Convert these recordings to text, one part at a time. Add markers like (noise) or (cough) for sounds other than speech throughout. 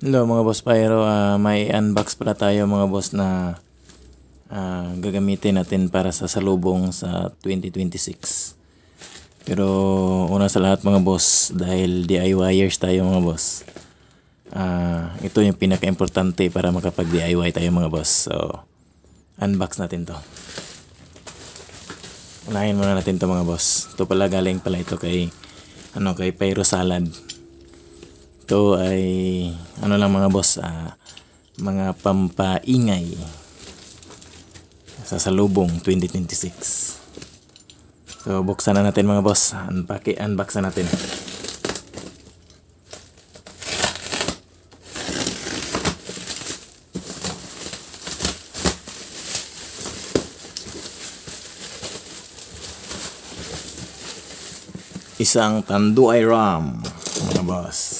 Hello mga boss Pyro, Ah, may unbox pala tayo mga boss na ah, gagamitin natin para sa salubong sa 2026. Pero una sa lahat mga boss, dahil DIYers tayo mga boss, ah, ito yung pinaka-importante para makapag-DIY tayo mga boss. So, unbox natin to. Unahin muna natin to mga boss. Ito pala galing pala ito kay ano kay Pyro Salad. Ito ay ano lang mga boss, ah, mga pampaingay sa salubong 2026. So buksan na natin mga boss, unpack unbox na natin. Isang tanduay ram, mga boss.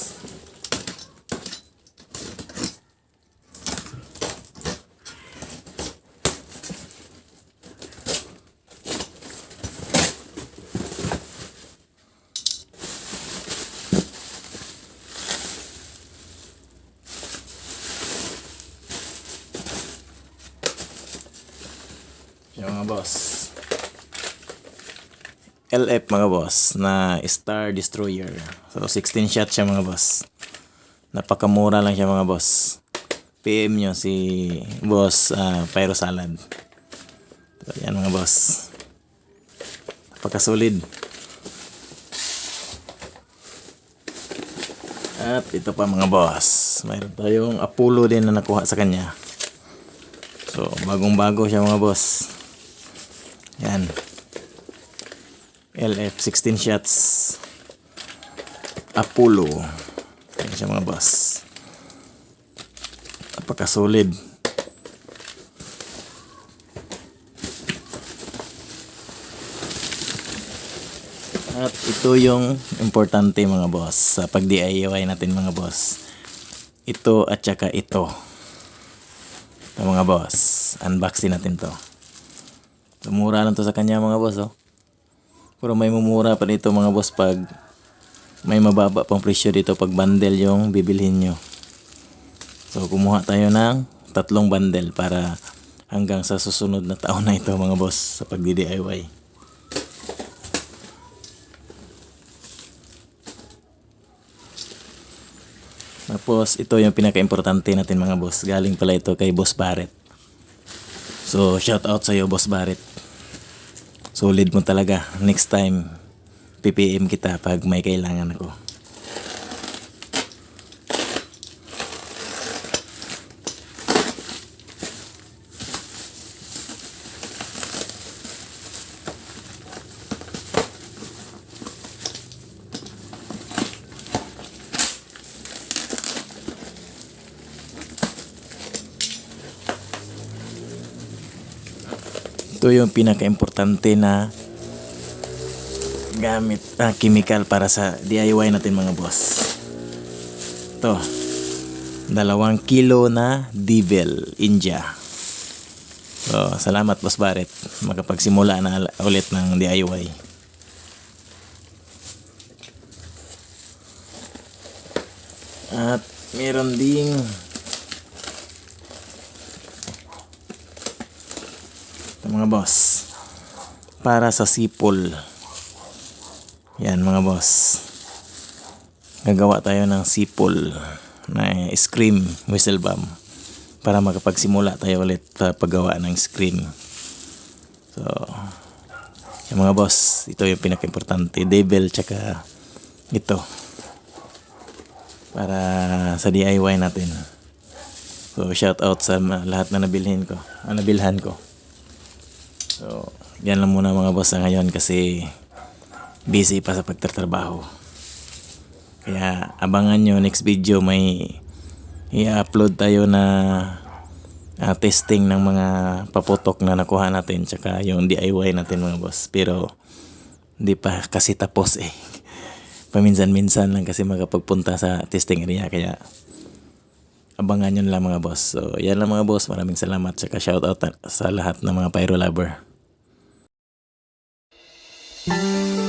Yung mga boss. LF mga boss na Star Destroyer. So 16 shots siya mga boss. Napakamura lang siya mga boss. PM nyo si boss ah, Pyro Salad. So, yan mga boss. Napakasolid. At ito pa mga boss. Mayroon tayong Apollo din na nakuha sa kanya. So bagong bago siya mga boss. Yan. LF 16 shots. Apollo. Yan siya mga boss. Napakasolid. At ito yung importante mga boss sa pag DIY natin mga boss. Ito at saka ito. Ito mga boss. Unboxing natin to. Mura lang to sa kanya mga boss oh. Pero may mumura pa dito mga boss pag may mababa pang presyo dito pag bundle yung bibilhin nyo. So kumuha tayo ng tatlong bundle para hanggang sa susunod na taon na ito mga boss sa pagdi-DIY. Tapos ito yung pinaka-importante natin mga boss. Galing pala ito kay Boss Barrett. So shout out sa iyo Boss Barrett. Solid mo talaga. Next time PPM kita pag may kailangan ako. Ito yung pinaka-importante na gamit, ah, chemical para sa DIY natin mga boss. Ito, dalawang kilo na Devil India. So, salamat Boss Barrett. Makapagsimula na ulit ng DIY. At meron ding mga boss. Para sa sipol. Yan mga boss. Gagawa tayo ng sipol na scream whistle bomb para makapagsimula tayo ulit sa paggawa ng scream. So, yung mga boss, ito yung pinaka-importante. Devil tsaka ito. Para sa DIY natin. So, shout out sa lahat na nabilhin ko. Ah, nabilhan ko. So, yan lang muna mga boss sa ngayon kasi busy pa sa pagtatrabaho. Kaya abangan nyo next video may i-upload tayo na ah, testing ng mga paputok na nakuha natin tsaka yung DIY natin mga boss. Pero hindi pa kasi tapos eh. (laughs) Paminsan-minsan lang kasi makapagpunta sa testing area kaya abangan nyo lang mga boss. So yan lang mga boss. Maraming salamat tsaka shoutout sa lahat ng mga pyro lover. Música